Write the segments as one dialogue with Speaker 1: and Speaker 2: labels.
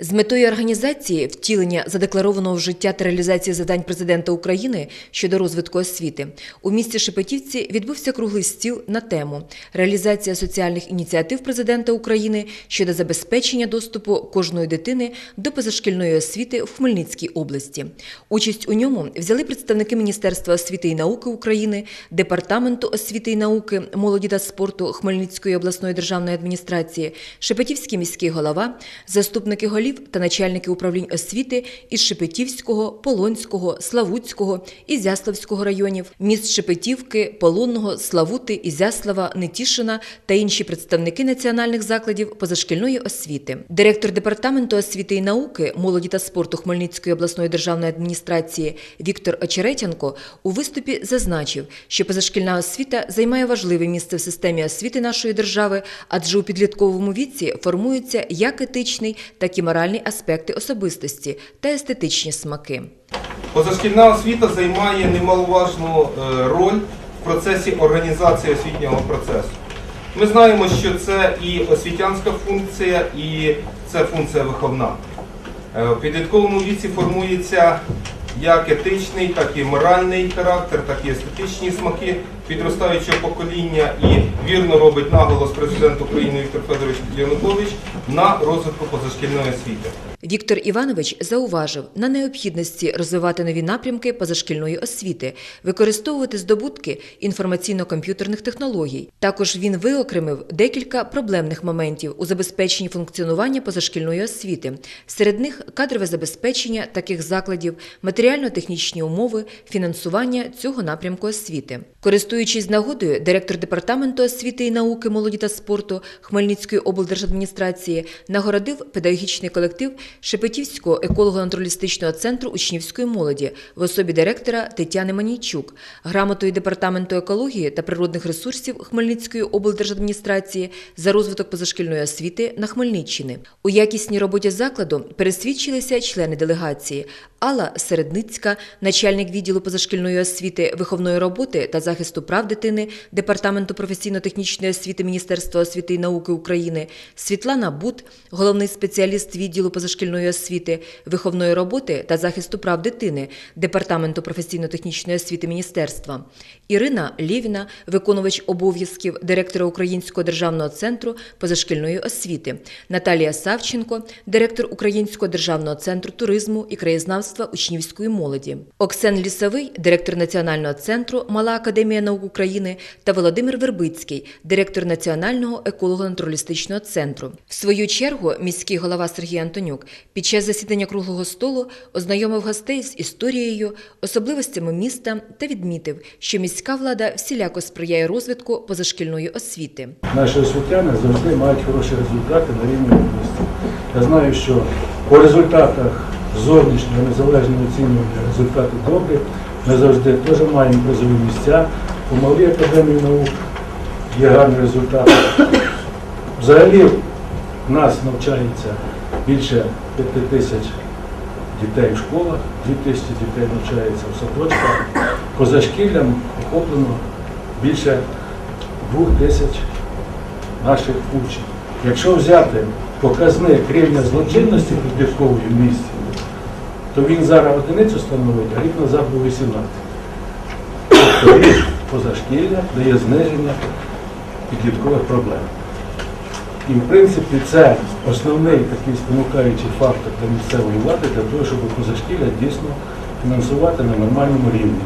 Speaker 1: З метою організації втілення задекларованого в життя та реалізації завдань президента України щодо розвитку освіти у місті Шепетівці відбувся круглий стіл на тему реалізація соціальних ініціатив президента України щодо забезпечення доступу кожної дитини до позашкільної освіти в Хмельницькій області. Участь у ньому взяли представники Міністерства освіти і науки України, департаменту освіти і науки, молоді та спорту Хмельницької обласної державної адміністрації, Шепетівський міський голова, заступники голів та начальники управлінь освіти із Шепетівського, Полонського, Славутського, Ізяславського районів, міст Шепетівки, Полонного, Славути, Ізяслава, Нетішина та інші представники національних закладів позашкільної освіти. Директор департаменту освіти і науки, молоді та спорту Хмельницької обласної державної адміністрації Віктор Очеретянко у виступі зазначив, що позашкільна освіта займає важливе місце в системі освіти нашої держави, адже у підлітковому віці формуються як етичний, так і моральний аспекти особистості та естетичні смаки.
Speaker 2: Позашкільна освіта займає немаловажну е, роль в процесі організації освітнього процесу. Ми знаємо, що це і освітянська функція, і це функція виховна. Е, В підлітковому віці формується як етичний, так і моральний характер, так і естетичні смаки підростаючого покоління і вірно робить наголос президент України Віктор Федорович Янукович на розвитку позашкільної освіти.
Speaker 1: Віктор Іванович зауважив на необхідності розвивати нові напрямки позашкільної освіти, використовувати здобутки інформаційно-комп'ютерних технологій. Також він виокремив декілька проблемних моментів у забезпеченні функціонування позашкільної освіти. Серед них кадрове забезпечення таких закладів, матеріально-технічні умови, фінансування цього напрямку освіти. Користуючись нагодою, директор департаменту освіти і науки, молоді та спорту Хмельницької облдержадміністрації нагородив педагогічний колектив Шепетівського еколого-натуралістичного центру учнівської молоді в особі директора Тетяни Манійчук, грамотою департаменту екології та природних ресурсів Хмельницької облдержадміністрації за розвиток позашкільної освіти на Хмельниччини. У якісній роботі закладу пересвідчилися члени делегації Алла Середницька, начальник відділу позашкільної освіти, виховної роботи та захисту прав дитини Департаменту професійно-технічної освіти Міністерства освіти і науки України, Світлана Бут, головний спеціаліст відділу позашкільної освіти, виховної роботи та захисту прав дитини Департаменту професійно-технічної освіти Міністерства, Ірина Лєвіна, виконувач обов'язків директора Українського державного центру позашкільної освіти, Наталія Савченко, директор Українського державного центру туризму і краєзнавства учнівської молоді, Оксен Лісовий, директор Національного центру Мала академія наук України та Володимир Вербицький, директор Національного еколого-натуралістичного центру. В свою чергу міський голова Сергій Антонюк під час засідання круглого столу ознайомив гостей з історією, особливостями міста та відмітив, що міська влада всіляко сприяє розвитку позашкільної освіти.
Speaker 3: Наші освітяни завжди мають хороші результати на рівні області. Я знаю, що по результатах зовнішнього незалежного оцінювання результати добрі. Ми завжди теж маємо призові місця. У малій академії наук є гарні результати. Взагалі нас навчається більше 5 тисяч дітей в школах, 2 тисячі дітей навчається в садочках. Позашкіллям охоплено більше 2 тисяч наших учнів. Якщо взяти показник рівня злочинності підліткової в місті, то він зараз одиницю становить, а рік назад був 18. Тобто позашкілля дає зниження підліткових проблем. І в принципі це основний такий спонукаючий фактор для місцевої влади для того, щоб позашкілля дійсно фінансувати на нормальному рівні.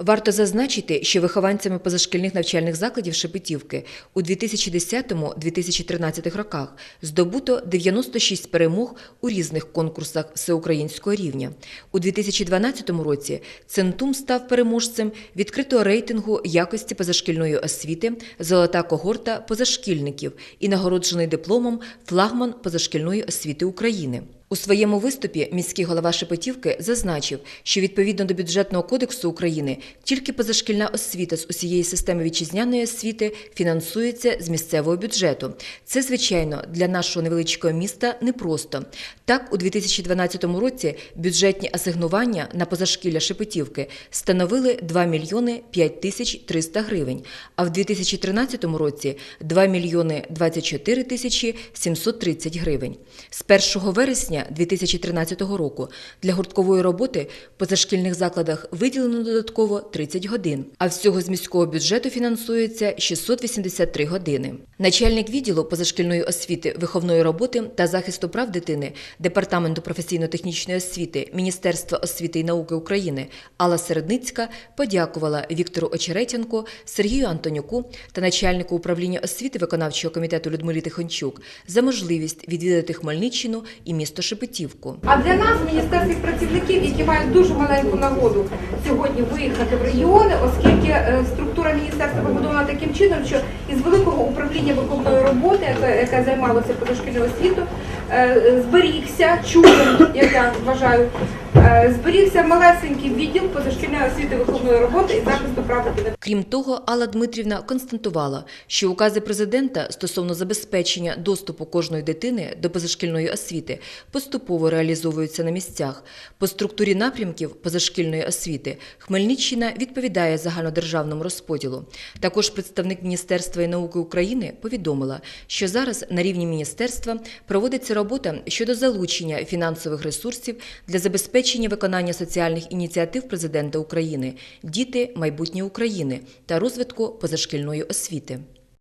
Speaker 1: Варто зазначити, що вихованцями позашкільних навчальних закладів Шепетівки у 2010-2013 роках здобуто 96 перемог у різних конкурсах всеукраїнського рівня. У 2012 році Центум став переможцем відкритого рейтингу якості позашкільної освіти Золота когорта позашкільників і нагороджений дипломом флагман позашкільної освіти України. У своєму виступі міський голова Шепетівки зазначив, що відповідно до бюджетного кодексу України тільки позашкільна освіта з усієї системи вітчизняної освіти фінансується з місцевого бюджету. Це, звичайно, для нашого невеличкого міста непросто. Так, у 2012 році бюджетні асигнування на позашкілля Шепетівки становили 2 мільйони 5 тисяч 300 гривень, а в 2013 році 2 мільйони 24 тисячі 730 гривень. З 1 вересня 2013 року для гурткової роботи в позашкільних закладах виділено додатково 30 годин, а всього з міського бюджету фінансується 683 години. Начальник відділу позашкільної освіти, виховної роботи та захисту прав дитини Департаменту професійно-технічної освіти Міністерства освіти і науки України Алла Середницька подякувала Віктору Очеретянку, Сергію Антонюку та начальнику управління освіти виконавчого комітету Людмилі Тихончук за можливість відвідати Хмельниччину і місто Шепетівку.
Speaker 4: А для нас, міністерських працівників, які мають дуже маленьку нагоду сьогодні виїхати в регіони, оскільки е, структура міністерства побудована таким чином, що із великого управління виховної роботи, яке, займалося позашкільною освітою, е, зберігся чудом, як я вважаю, зберігся малесенький відділ позашкільної освіти виховної роботи і захисту прав дитини.
Speaker 1: Крім того, Алла Дмитрівна констатувала, що укази президента стосовно забезпечення доступу кожної дитини до позашкільної освіти поступово реалізовуються на місцях. По структурі напрямків позашкільної освіти Хмельниччина відповідає загальнодержавному розподілу. Також представник Міністерства і науки України повідомила, що зараз на рівні міністерства проводиться робота щодо залучення фінансових ресурсів для забезпечення виконання соціальних ініціатив президента України Діти майбутнє України та розвитку позашкільної освіти.